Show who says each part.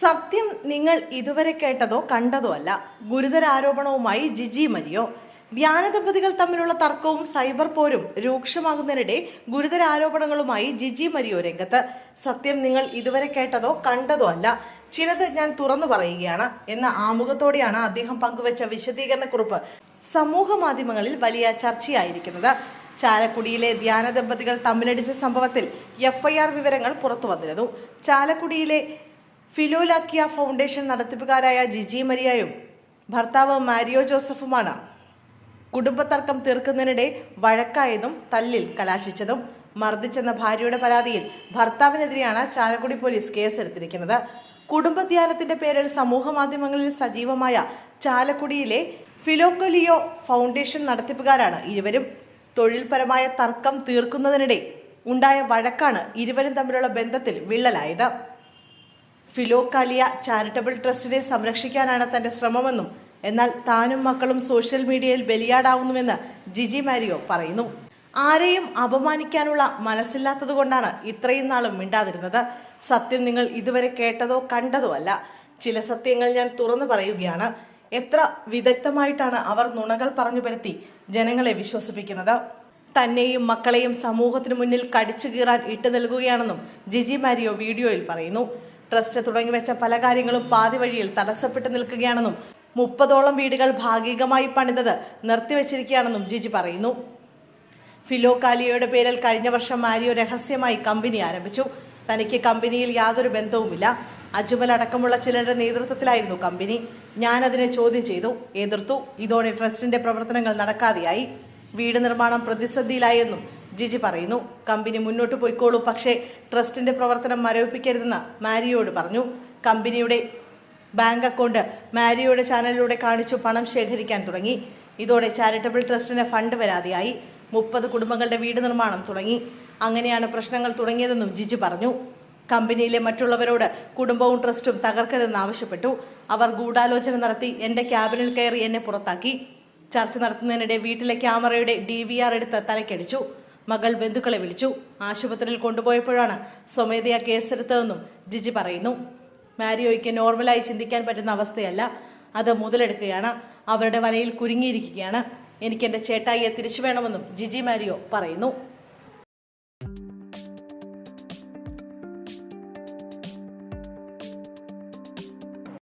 Speaker 1: സത്യം നിങ്ങൾ ഇതുവരെ കേട്ടതോ കണ്ടതോ അല്ല. ഗുരുതര ആരോപണവുമായി ജിജി മരിയോ ധ്യാന ദമ്പതികൾ തമ്മിലുള്ള തർക്കവും സൈബർ പോരും രൂക്ഷമാകുന്നതിനിടെ ഗുരുതര ആരോപണങ്ങളുമായി ജിജി മരിയോ രംഗത്ത്? സത്യം നിങ്ങൾ ഇതുവരെ കേട്ടതോ കണ്ടതോ അല്ല. ചിലത് ഞാൻ തുറന്നു പറയുകയാണ് എന്ന ആമുഖത്തോടെയാണ് അദ്ദേഹം പങ്കുവച്ച വിശദീകരണക്കുറിപ്പ് സമൂഹ മാധ്യമങ്ങളിൽ വലിയ ചർച്ചയായിരിക്കുന്നത്. ചാലക്കുടിയിലെ ധ്യാന ദമ്പതികൾ തമ്മിലടിച്ച സംഭവത്തിൽ എഫ്ഐആർ വിവരങ്ങൾ പുറത്തു വന്നിരുന്നു ചാലക്കുടിയിലെ ഫിലോലാക്കിയ ഫൗണ്ടേഷൻ നടത്തിപ്പുകാരായ ജിജി മരിയയും ഭർത്താവ് മാരിയോ ജോസഫുമാണ്. കുടുംബതർക്കം തീർക്കുന്നതിനിടെ വഴക്കായതും തല്ലിൽ കലാശിച്ചതും മർദ്ദിച്ചെന്ന ഭാര്യയുടെ പരാതിയിൽ ഭർത്താവിനെതിരെയാണ് ചാലക്കുടി പോലീസ് കേസെടുത്തിരിക്കുന്നത്. കുടുംബധ്യാനത്തിന്റെ പേരിൽ സമൂഹ മാധ്യമങ്ങളിൽ സജീവമായ ചാലക്കുടിയിലെ ഫിലോക്കൊലിയോ ഫൗണ്ടേഷൻ നടത്തിപ്പുകാരാണ് ഇരുവരും. തൊഴിൽപരമായ തർക്കം തീർക്കുന്നതിനിടെ ഉണ്ടായ വഴക്കാണ് ഇരുവരും തമ്മിലുള്ള ബന്ധത്തിൽ വിള്ളലായത്. ഫിലോക്കാലിയ ചാരിറ്റബിൾ ട്രസ്റ്റിനെ സംരക്ഷിക്കാനാണ് തന്റെ ശ്രമമെന്നും എന്നാൽ താനും മക്കളും സോഷ്യൽ മീഡിയയിൽ ബലിയാടാവുന്നുവെന്ന് ജിജി മാരിയോ പറയുന്നു. ആരെയും അപമാനിക്കാനുള്ള മനസ്സില്ലാത്തതുകൊണ്ടാണ് ഇത്രയും നാളും മിണ്ടാതിരുന്നത്. സത്യം നിങ്ങൾ ഇതുവരെ കേട്ടതോ കണ്ടതോ അല്ല. ചില സത്യങ്ങൾ ഞാൻ തുറന്നു പറയുകയാണ്. എത്ര വിദഗ്ധമായിട്ടാണ് അവർ നുണകൾ പറഞ്ഞു പരത്തി ജനങ്ങളെ വിശ്വസിപ്പിക്കുന്നത്. തന്നെയും മക്കളെയും സമൂഹത്തിന് മുന്നിൽ കടിച്ചു കീറാൻ ഇട്ടു നൽകുകയാണെന്നും ജിജി മാരിയോ വീഡിയോയിൽ പറയുന്നു. ട്രസ്റ്റ് തുടങ്ങി വെച്ച പല കാര്യങ്ങളും പാതി വഴിയിൽ തടസ്സപ്പെട്ടു നിൽക്കുകയാണെന്നും മുപ്പതോളം വീടുകൾ ഭാഗികമായി പണിതത് നിർത്തിവെച്ചിരിക്കുകയാണെന്നും ജിജി പറയുന്നു. ഫിലോകാലിയയുടെ പേരിൽ കഴിഞ്ഞ വർഷം മാരിയോ രഹസ്യമായി കമ്പനി ആരംഭിച്ചു. തനിക്ക് കമ്പനിയിൽ യാതൊരു ബന്ധവുമില്ല. അജ്മൽ അടക്കമുള്ള ചിലരുടെ നേതൃത്വത്തിലായിരുന്നു കമ്പനി. ഞാൻ അതിനെ ചോദ്യം ചെയ്തു. എതിർത്തു. ഇതോടെ ട്രസ്റ്റിന്റെ പ്രവർത്തനങ്ങൾ നടക്കാതെയായി. വീട് നിർമ്മാണം പ്രതിസന്ധിയിലായെന്നും ജിജി പറയുന്നു. കമ്പനി മുന്നോട്ട് പോയിക്കോളൂ. പക്ഷേ ട്രസ്റ്റിന്റെ പ്രവർത്തനം മരവിപ്പിക്കരുതെന്ന് മാരിയോട് പറഞ്ഞു. കമ്പനിയുടെ ബാങ്ക് അക്കൗണ്ട് മാരിയോയുടെ ചാനലിലൂടെ കാണിച്ചു പണം ശേഖരിക്കാൻ തുടങ്ങി. ഇതോടെ ചാരിറ്റബിൾ ട്രസ്റ്റിന് ഫണ്ട് വരാതെയായി മുപ്പത് കുടുംബങ്ങളുടെ വീട് നിർമ്മാണം തുടങ്ങി. അങ്ങനെയാണ് പ്രശ്നങ്ങൾ തുടങ്ങിയതെന്നും ജിജി പറഞ്ഞു. കമ്പനിയിലെ മറ്റുള്ളവരോട് കുടുംബവും ട്രസ്റ്റും തകർക്കരുതെന്ന് ആവശ്യപ്പെട്ടു. അവർ ഗൂഢാലോചന നടത്തി എന്റെ ക്യാബിനിൽ കയറി എന്നെ പുറത്താക്കി. ചർച്ച നടത്തുന്നതിനിടെ വീട്ടിലെ ക്യാമറയുടെ ഡി എടുത്ത് തലക്കടിച്ചു. മകൾ ബന്ധുക്കളെ വിളിച്ചു. ആശുപത്രിയിൽ കൊണ്ടുപോയപ്പോഴാണ് സ്വമേധയാ കേസെടുത്തതെന്നും ജിജി പറയുന്നു. മാരിയോയ്ക്ക് നോർമലായി ചിന്തിക്കാൻ പറ്റുന്ന അവസ്ഥയല്ല. അത് മുതലെടുക്കുകയാണ്. അവരുടെ വലയിൽ കുരുങ്ങിയിരിക്കുകയാണ്. എനിക്ക് ചേട്ടായിയെ തിരിച്ചു വേണമെന്നും ജിജി മാരിയോ പറയുന്നു.